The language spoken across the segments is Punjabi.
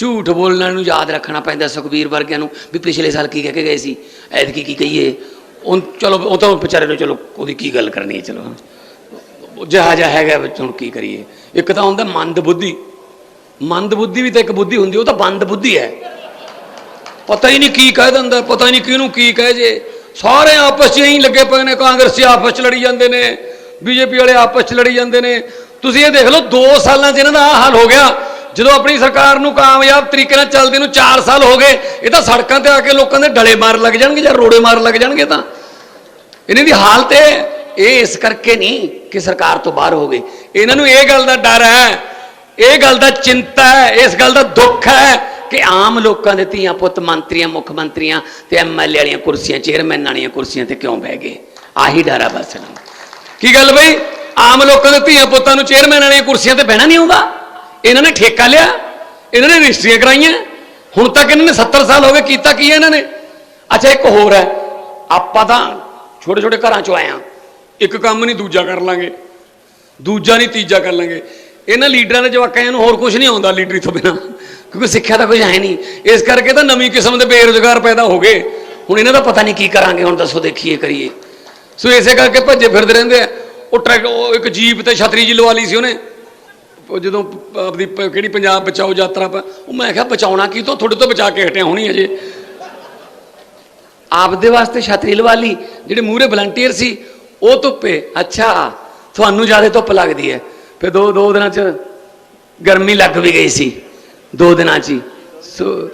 ਝੂਠ ਬੋਲਣ ਨੂੰ ਯਾਦ ਰੱਖਣਾ ਪੈਂਦਾ ਸੁਖਬੀਰ ਵਰਗਿਆਂ ਨੂੰ ਵੀ ਪਿਛਲੇ ਸਾਲ ਕੀ ਕਹਿ ਕੇ ਗਏ ਸੀ, ਐਤਕੀ ਕੀ ਕਹੀਏ। ਉਹ ਚਲੋ, ਉਹ ਤਾਂ ਵਿਚਾਰੇ ਨੂੰ ਚਲੋ ਉਹਦੀ ਕੀ ਗੱਲ ਕਰਨੀ ਹੈ, ਚਲੋ। ਉਹ ਜਿਹਾ ਜਿਹਾ ਹੈਗਾ ਵਿੱਚ ਹੁਣ ਕੀ ਕਰੀਏ। ਇੱਕ ਤਾਂ ਹੁੰਦਾ ਮੰਦ ਬੁੱਧੀ। ਮੰਦ ਬੁੱਧੀ ਵੀ ਤਾਂ ਇੱਕ ਬੁੱਧੀ ਹੁੰਦੀ, ਉਹ ਤਾਂ ਬੰਦ ਬੁੱਧੀ ਹੈ। ਪਤਾ ਹੀ ਨਹੀਂ ਕੀ ਕਹਿ ਦਿੰਦਾ, ਪਤਾ ਹੀ ਨਹੀਂ ਕਿਹਨੂੰ ਕੀ ਕਹਿ ਜੇ। ਸਾਰੇ ਆਪਸ 'ਚ ਹੀ ਲੱਗੇ ਪਏ ਨੇ, ਕਾਂਗਰਸੀ ਆਪਸ 'ਚ ਲੜੀ ਜਾਂਦੇ ਨੇ, ਬੀਜੇਪੀ ਵਾਲੇ ਆਪਸ 'ਚ ਲੜੀ ਜਾਂਦੇ ਨੇ। ਤੁਸੀਂ ਇਹ ਦੇਖ ਲਓ 2 ਸਾਲਾਂ 'ਚ ਇਹਨਾਂ ਦਾ ਆਹ ਹਾਲ ਹੋ ਗਿਆ। ਜਦੋਂ ਆਪਣੀ ਸਰਕਾਰ ਨੂੰ ਕਾਮਯਾਬ ਤਰੀਕੇ ਨਾਲ ਚੱਲਦੇ ਨੂੰ 4 ਸਾਲ ਹੋ ਗਏ, ਇਹ ਤਾਂ ਸੜਕਾਂ ਤੇ ਆ ਕੇ ਲੋਕਾਂ ਦੇ ਡਲੇ ਮਾਰ ਲੱਗ ਜਾਣਗੇ ਜਾਂ ਰੋੜੇ ਮਾਰ ਲੱਗ ਜਾਣਗੇ ਤਾਂ। ਇਹਨਾਂ ਦੀ ਹਾਲਤ ਇਹ ਇਸ ਕਰਕੇ ਨਹੀਂ ਕਿ ਸਰਕਾਰ ਤੋਂ ਬਾਹਰ ਹੋ ਗਈ ਇਹਨਾਂ ਨੂੰ ਇਹ ਗੱਲ ਦਾ ਡਰ ਹੈ, ਇਹ ਗੱਲ ਦਾ ਚਿੰਤਾ ਹੈ, ਇਸ ਗੱਲ ਦਾ ਦੁੱਖ ਹੈ ਕਿ ਆਮ ਲੋਕਾਂ ਦੇ ਧੀਆਂ ਪੁੱਤ, ਮੰਤਰੀਆਂ, ਮੁੱਖ ਮੰਤਰੀਆਂ ਤੇ ਐਮਐਲਏ ਵਾਲੀਆਂ ਕੁਰਸੀਆਂ, ਚੇਅਰਮੈਨ ਵਾਲੀਆਂ ਕੁਰਸੀਆਂ ਤੇ ਕਿਉਂ ਬਹਿ ਗਏ? ਆਹੀ ਡਰ ਆ ਬਸ ਇਹਨਾਂ ਨੂੰ। ਕੀ ਗੱਲ ਬਈ? ਆਮ ਲੋਕਾਂ ਦੇ ਧੀਆਂ ਪੁੱਤਾਂ ਨੂੰ ਚੇਅਰਮੈਨ ਵਾਲੀਆਂ ਕੁਰਸੀਆਂ ਤੇ ਬਹਿਣਾ ਨਹੀਂ ਆਉਂਦਾ? ਇਹਨਾਂ ਨੇ ਠੇਕਾ ਲਿਆ, ਇਹਨਾਂ ਨੇ ਰਜਿਸਟਰੀਆਂ ਕਰਾਈਆਂ, ਹੁਣ ਤੱਕ ਇਹਨਾਂ ਨੇ 70 ਸਾਲ ਹੋ ਗਏ ਕੀਤਾ ਕੀ ਹੈ ਇਹਨਾਂ ਨੇ? ਅੱਛਾ, ਇੱਕ ਹੋਰ ਹੈ, ਆਪਾਂ ਤਾਂ ਛੋਟੇ ਛੋਟੇ ਘਰਾਂ ਚੋਂ ਆਏ ਆ ਇੱਕ ਕੰਮ ਨਹੀਂ ਦੂਜਾ ਕਰ ਲਾਂਗੇ, ਦੂਜਾ ਨਹੀਂ ਤੀਜਾ ਕਰ ਲਾਂਗੇ। ਇਹਨਾਂ ਲੀਡਰਾਂ ਦੇ ਜਵਾਕਾਂ ਨੂੰ ਹੋਰ ਕੁਝ ਨਹੀਂ ਆਉਂਦਾ ਲੀਡਰੀ ਤੋਂ ਬਿਨਾ, ਕਿਉਂਕਿ ਸਿੱਖਿਆ ਤਾਂ ਕੁਝ ਹੈ ਨਹੀਂ। ਇਸ ਕਰਕੇ ਤਾਂ ਨਵੀਂ ਕਿਸਮ ਦੇ ਬੇਰੁਜ਼ਗਾਰ ਪੈਦਾ ਹੋ ਗਏ। ਹੁਣ ਇਹਨਾਂ ਦਾ ਪਤਾ ਨਹੀਂ ਕੀ ਕਰਾਂਗੇ, ਹੁਣ ਦੱਸੋ ਦੇਖੀਏ ਕਰੀਏ। ਸੋ ਇਸੇ ਕਰਕੇ ਭੱਜੇ ਫਿਰਦੇ ਰਹਿੰਦੇ ਆ। ਉਹ ਟਰੈਕ ਉਹ ਇੱਕ ਜੀਪ ਤੇ ਛਤਰੀ ਜੀ ਲਵਾ ਲਈ ਸੀ ਉਹਨੇ। ਜਦੋਂ ਪ- ਆਪਦੀ ਪ- ਕਿਹੜੀ ਪੰਜਾਬ ਬਚਾਓ ਯਾਤਰਾ ਪਾ, ਉਹ ਮੈਂ ਕਿਹਾ ਬਚਾਉਣਾ ਕੀ ਤੋਂ? ਤੁਹਾਡੇ ਤੋਂ ਬਚਾ ਕੇ ਹਟਿਆ ਹੋਣੀ ਅਜੇ। ਆਪਦੇ ਵਾਸਤੇ ਛਤਰੀ ਲਵਾ ਲਈ। ਜਿਹੜੇ ਮੂਹਰੇ ਵਲੰਟੀਅਰ ਸੀ, ਉਹ ਧੁੱਪੇ। ਅੱਛਾ, ਤੁਹਾਨੂੰ ਜ਼ਿਆਦਾ ਧੁੱਪ ਲੱਗਦੀ ਹੈ। ਫਿਰ ਦੋ ਦੋ ਦਿਨਾਂ ਚ ਗਰਮੀ ਲੱਗ ਵੀ ਗਈ ਸੀ। ਦੋ ਦਿਨਾਂ ਚ ਹੀ। ਸੋ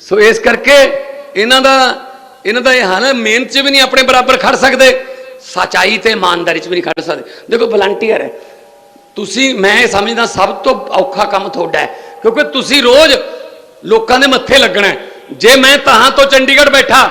ਸੋ ਇਸ ਕਰਕੇ ਇਹਨਾਂ ਦਾ ਇਹਨਾਂ ਦਾ ਇਹ ਹਾਲ ਹੈ, ਮਿਹਨਤ 'ਚ ਵੀ ਨਹੀਂ ਆਪਣੇ ਬਰਾਬਰ ਖੜ ਸਕਦੇ। ਸਚਾਈ ਤੇ ਇਮਾਨਦਾਰੀ 'ਚ ਵੀ ਨਹੀਂ ਖੜ ਸਕਦੇ। ਦੇਖੋ ਵਲੰਟੀਅਰ ਹੈ। ਤੁਸੀਂ, ਮੈਂ ਇਹ ਸਮਝਦਾ ਸਭ ਤੋਂ ਔਖਾ ਕੰਮ ਤੁਹਾਡਾ ਹੈ, ਕਿਉਂਕਿ ਤੁਸੀਂ ਰੋਜ਼ ਲੋਕਾਂ ਦੇ ਮੱਥੇ ਲੱਗਣਾ ਜੇ ਮੈਂ ਤਾਂ ਤੋਂ ਚੰਡੀਗੜ੍ਹ ਬੈਠਾ,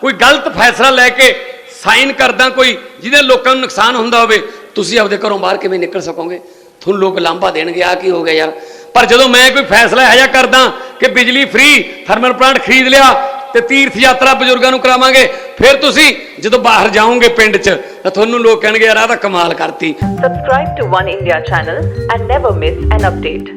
ਕੋਈ ਗਲਤ ਫੈਸਲਾ ਲੈ ਕੇ ਸਾਈਨ ਕਰਦਾ ਕੋਈ, ਜਿਹਦੇ ਲੋਕਾਂ ਨੂੰ ਨੁਕਸਾਨ ਹੁੰਦਾ ਹੋਵੇ, ਤੁਸੀਂ ਆਪਦੇ ਘਰੋਂ ਬਾਹਰ ਕਿਵੇਂ ਨਿਕਲ ਸਕੋਗੇ? ਤੁਹਾਨੂੰ ਲੋਕ ਲਾਂਭਾ ਦੇਣਗੇ ਆ ਕੀ ਹੋ ਗਿਆ ਯਾਰ? ਪਰ ਜਦੋਂ ਮੈਂ ਕੋਈ ਫੈਸਲਾ ਇਹੋ ਜਿਹਾ ਕਰਦਾ ਕਿ ਬਿਜਲੀ ਫ੍ਰੀ ਥਰਮਲ ਪਲਾਂਟ ਖਰੀਦ ਲਿਆ ਤੇ ਤੀਰਥ ਯਾਤਰਾ ਬਜ਼ੁਰਗਾਂ ਨੂੰ ਕਰਾਵਾਂਗੇ ਫਿਰ ਤੁਸੀਂ ਜਦੋਂ ਬਾਹਰ ਜਾਓਗੇ ਪਿੰਡ 'ਚ, ਤਾਂ ਤੁਹਾਨੂੰ ਲੋਕ ਕਹਿਣਗੇ, ਯਾਰ, ਆਹ ਤਾਂ ਕਮਾਲ ਕਰਤੀ subscribe to One India channel and never miss an update.